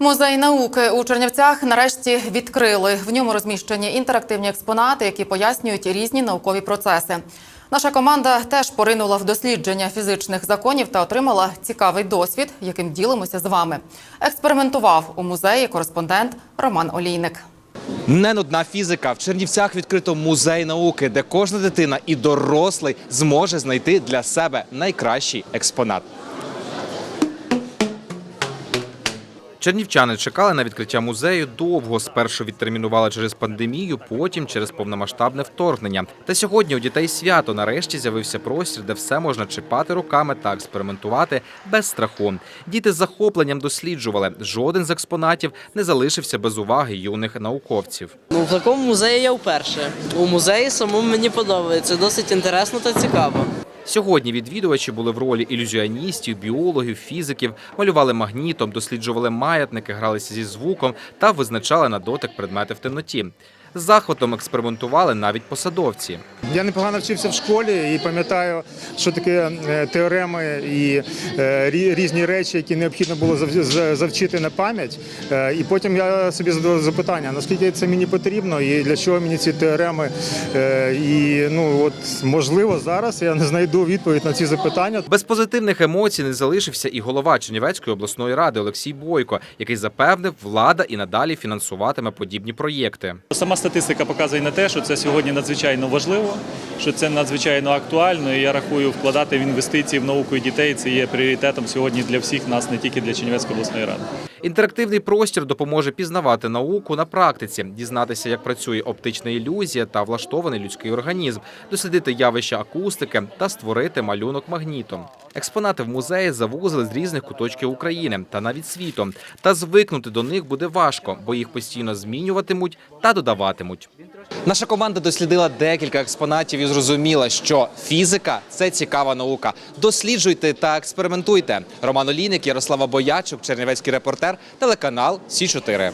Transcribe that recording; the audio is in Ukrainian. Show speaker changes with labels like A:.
A: Музей науки у Чернівцях нарешті відкрили. В ньому розміщені інтерактивні експонати, які пояснюють різні наукові процеси. Наша команда теж поринула в дослідження фізичних законів та отримала цікавий досвід, яким ділимося з вами. Експериментував у музеї кореспондент Роман Олійник.
B: Не нудна фізика. В Чернівцях відкрито музей науки, де кожна дитина і дорослий зможе знайти для себе найкращий експонат. Чернівчани чекали на відкриття музею довго. Спершу відтермінували через пандемію, потім через повномасштабне вторгнення. Та сьогодні у дітей свято нарешті з'явився простір, де все можна чіпати руками та експериментувати без страху. Діти з захопленням досліджували. Жоден з експонатів не залишився без уваги юних науковців.
C: Ну, в такому музеї я вперше. У музеї самому мені подобається. Досить інтересно та цікаво.
B: Сьогодні відвідувачі були в ролі ілюзіоністів, біологів, фізиків, малювали магнітом, досліджували маятники, гралися зі звуком та визначали на дотик предмети в темноті. З захватом експериментували навіть посадовці.
D: Я непогано вчився в школі і пам'ятаю, що таке е, теореми і е, різні речі, які необхідно було зав- завчити на пам'ять. Е, І потім я собі задав запитання, наскільки це мені потрібно і для чого мені ці теореми. І ну от можливо зараз я не знайду відповідь на ці запитання.
B: Без позитивних емоцій не залишився і голова Чернівецької обласної ради Олексій Бойко, який запевнив, влада і надалі фінансуватиме подібні проєкти.
E: Сама статистика показує на те, що це сьогодні надзвичайно важливо, що це надзвичайно актуально. І я рахую, вкладати в інвестиції в науку і дітей це є пріоритетом сьогодні для всіх нас, не тільки для Чернівецької обласної ради.
B: Інтерактивний простір допоможе пізнавати науку на практиці, дізнатися, як працює оптична ілюзія та влаштований людський організм, дослідити явища акустики та створити малюнок магнітом. Експонати в музеї завозили з різних куточків України та навіть світу. Та звикнути до них буде важко, бо їх постійно змінюватимуть та додаватимуть. Наша команда дослідила декілька експонатів і зрозуміла, що фізика це цікава наука. Досліджуйте та експериментуйте. Роман Олійник, Ярослава Боячук, Чернівецький репортер, телеканал Сі 4